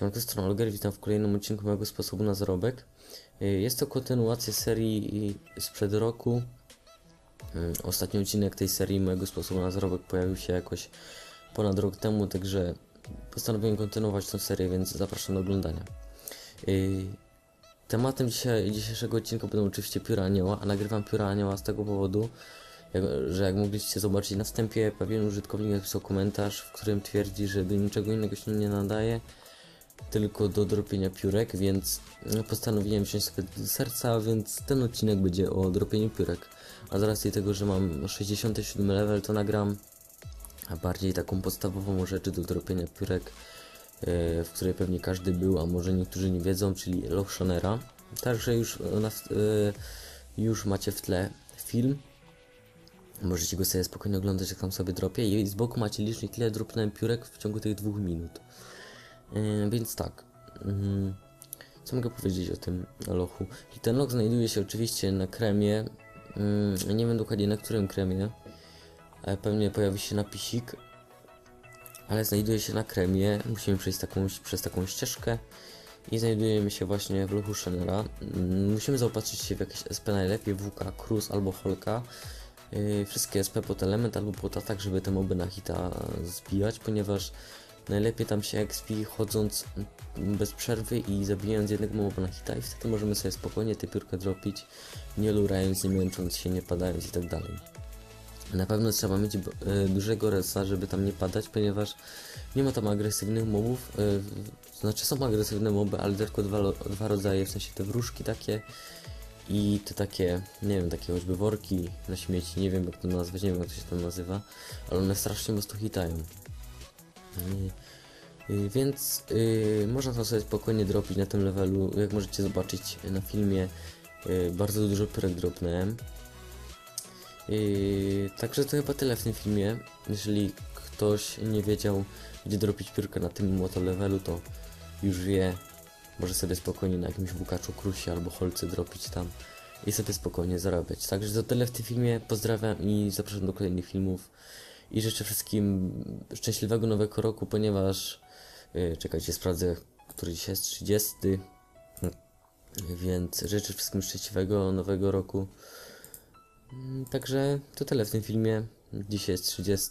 Siemanko, strona witam w kolejnym odcinku mojego sposobu na zarobek. Y, Jest to kontynuacja serii sprzed roku. Y, Ostatni odcinek tej serii mojego sposobu na zarobek pojawił się jakoś ponad rok temu, także postanowiłem kontynuować tę serię, więc zapraszam do oglądania. Y, Tematem dzisiejszego odcinka będą oczywiście pióra anioła, a nagrywam pióra anioła z tego powodu, jak, że jak mogliście zobaczyć na wstępie, pewien użytkownik napisał komentarz, w którym twierdzi, że do niczego innego się nie nadaje, tylko do dropienia piórek, więc no, postanowiłem wziąć sobie do serca, więc ten odcinek będzie o dropieniu piórek. A z racji tego, że mam 67 level, to nagram a bardziej taką podstawową rzecz do dropienia piórek, e, w której pewnie każdy był, a może niektórzy nie wiedzą, czyli Lochshonera. Także już, e, już macie w tle film. Możecie go sobie spokojnie oglądać, jak tam sobie dropię. I z boku macie licznik, ile dropnąłem piórek w ciągu tych dwóch minut. E, więc tak. Mm, co mogę powiedzieć o tym lochu? I ten loch znajduje się oczywiście na kremie. Mm, nie wiem dokładnie na którym kremie. Pewnie pojawi się napisik. Ale znajduje się na kremie. Musimy przejść taką, przez taką ścieżkę. I znajdujemy się właśnie w lochu Shenera. Mm, Musimy zaopatrzyć się w jakieś SP najlepiej, WK, Cruz albo Holka. Yy, wszystkie SP pod element albo pod atak, żeby te moby na hita zbijać, ponieważ najlepiej tam się XP chodząc bez przerwy i zabijając jednego moba na hita i wtedy możemy sobie spokojnie tę piórkę dropić, nie lurając, nie męcząc się, nie padając i tak dalej. Na pewno trzeba mieć y, dużego resa, żeby tam nie padać, ponieważ nie ma tam agresywnych mobów. Y, znaczy są agresywne moby, ale tylko dwa, dwa rodzaje, w sensie te wróżki takie i te takie, nie wiem, takie choćby worki na śmieci, nie wiem jak to nazwać, nie wiem jak to się tam nazywa, ale one strasznie mocno hitają. Y, y, Więc y, można to sobie spokojnie dropić na tym levelu. Jak możecie zobaczyć na filmie, bardzo dużo pyrek dropnąłem. Także to chyba tyle w tym filmie. Jeżeli ktoś nie wiedział, gdzie dropić piórkę na tym moto levelu, to już wie. Może sobie spokojnie na jakimś wukaczu krusie albo holce dropić tam i sobie spokojnie zarabiać. Także to tyle w tym filmie. Pozdrawiam i zapraszam do kolejnych filmów. I życzę wszystkim szczęśliwego nowego roku, ponieważ yy, czekajcie, sprawdzę, który dzisiaj jest 30. Więc życzę wszystkim szczęśliwego nowego roku. Mm, Także to tyle w tym filmie. Dzisiaj jest 30.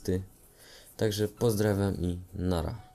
Także pozdrawiam i nara.